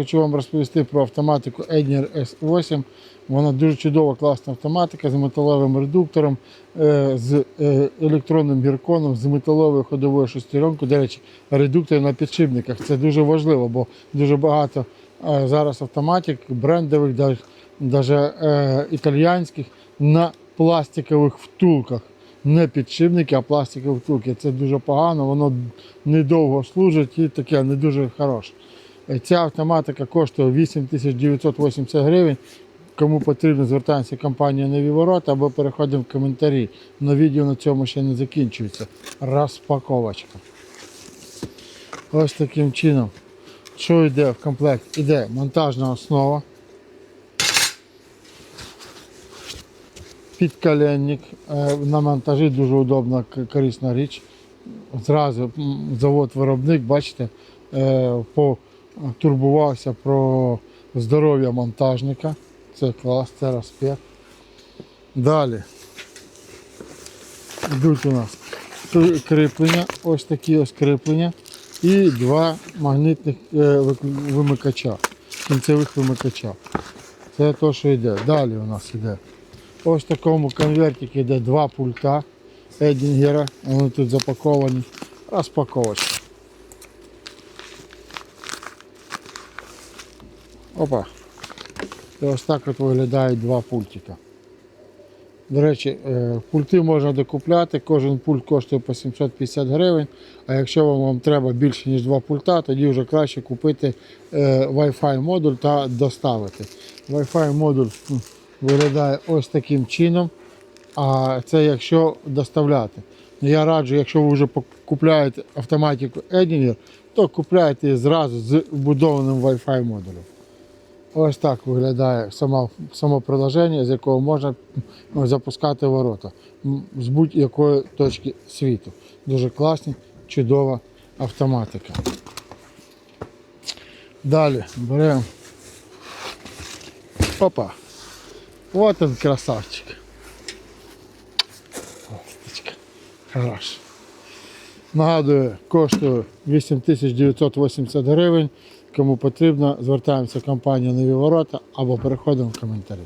хочу вам розповісти про автоматику Edner S8. Вона дуже чудова, класна автоматика з металевим редуктором, е, з е, електронним гірконом, з металовою ходовою шестеренкою. До речі, редуктор на підшипниках. Це дуже важливо, бо дуже багато е, зараз автоматик, брендових, навіть італійських, на пластикових втулках. Не підшипники, а пластикові втулки. Це дуже погано, воно недовго служить і таке не дуже хороше. Ця автоматика коштує 8980 гривень. Кому потрібно, звертаємося в компанію Нові Ворота або переходимо в коментарі. Но відео на цьому ще не закінчується. Розпаковочка. Ось таким чином. Що йде в комплект? Іде монтажна основа. Підколенник. Е, На монтажі дуже удобна, корисна річ. Зразу завод-виробник, бачите, е, потурбувався про здоров'я монтажника. Це клас, це респект. Далі. Йдуть у нас кр- кріплення, ось такі ось кріплення і два магнитних е, вимикача, кінцевих вимикача. Це те, що йде. Далі у нас йде. Ось в такому конвертику йде два пульта Едінгера. Вони тут запаковані. Розпаковочка. Опа. І ось так от виглядають два пультика. До речі, е, пульти можна докупляти, кожен пульт коштує по 750 гривень. А якщо вам, вам треба більше, ніж два пульта, тоді вже краще купити е, Wi-Fi модуль та доставити. Wi-Fi модуль виглядає ось таким чином. А це якщо доставляти. Я раджу, якщо ви вже купляєте автоматику Edinger, то купляйте зразу з вбудованим Wi-Fi модулем. Ось так виглядає сама, само приложення, з якого можна ну, запускати ворота з будь-якої точки світу. Дуже класна, чудова автоматика. Далі беремо. Опа. Вот он красавчик. Хорош. Нагадую, коштує 8980 гривень. Кому потрібно, звертаємося в компанію Нові Ворота або переходимо в коментарі.